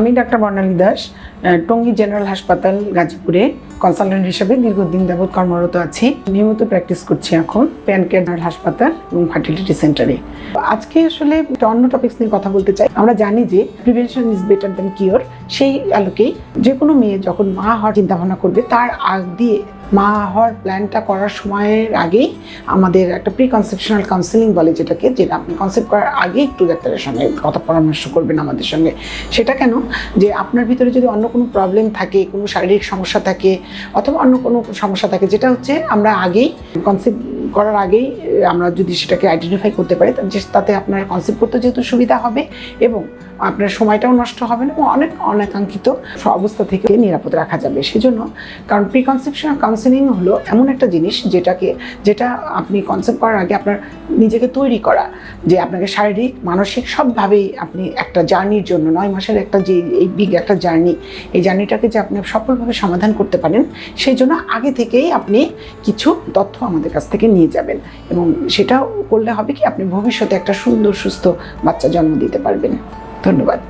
আমি doctor Barnali Das Tongi general হাসপাতাল গাজীপুরে কনসালটেন্ট হিসেবে দীর্ঘদিন যাবৎ কর্মরত আছি। নিয়মিত প্র্যাকটিস করছি এখন প্যান কেয়ার হাসপাতাল এবং ফার্টিলিটি সেন্টারে আজকে আসলে অন্য টপিক্স নিয়ে কথা বলতে চাই। আমরা জানি যে prevention is better than cure সেই আলোকেই যে কোনো মেয়ে যখন মা হওয়ার চিন্তা ভাবনা করবে, তার আগ দিয়ে মা হওয়ার প্ল্যানটা করার সময়ের আগেই আমাদের একটা প্রি কনসেপশনাল কাউন্সিলিং বলে যেটাকে, যেটা আপনি কনসেপ্ট করার আগে একটু ডাক্তারের সঙ্গে কথা পরামর্শ করবেন আমাদের সঙ্গে। সেটা কেন? যে আপনার ভিতরে যদি অন্য কোনো প্রবলেম থাকে, কোনো শারীরিক সমস্যা থাকে, অথবা অন্য কোনো সমস্যা থাকে, যেটা হচ্ছে আমরা আগেই কনসেপ্ট করার আগেই আমরা যদি সেটাকে আইডেন্টিফাই করতে পারি তাতে আপনার কনসেপ্ট করতে যেহেতু সুবিধা হবে এবং আপনার সময়টাও নষ্ট হবে না এবং অনেক অনাকাঙ্ক্ষিত অবস্থা থেকে নিরাপদ রাখা যাবে। সেজন্য কারণ প্রি কনসেপশনাল কাউন্সিলিং হলো এমন একটা জিনিস যেটাকে, যেটা আপনি কনসেপ্ট করার আগে আপনার নিজেকে তৈরি করা, যে আপনাকে শারীরিক, মানসিক সবভাবেই আপনি একটা জার্নির জন্য, নয় মাসের একটা যে, এই বিগ একটা জার্নি, এই জার্নিটাকে যে আপনি সফলভাবে সমাধান করতে পারেন, সেই জন্য আগে থেকেই আপনি কিছু তথ্য আমাদের কাছ থেকে নিয়ে যাবেন। এবং সেটাও করলে হবে কি, আপনি ভবিষ্যতে একটা সুন্দর, সুস্থ বাচ্চা জন্ম দিতে পারবেন। ধন্যবাদ।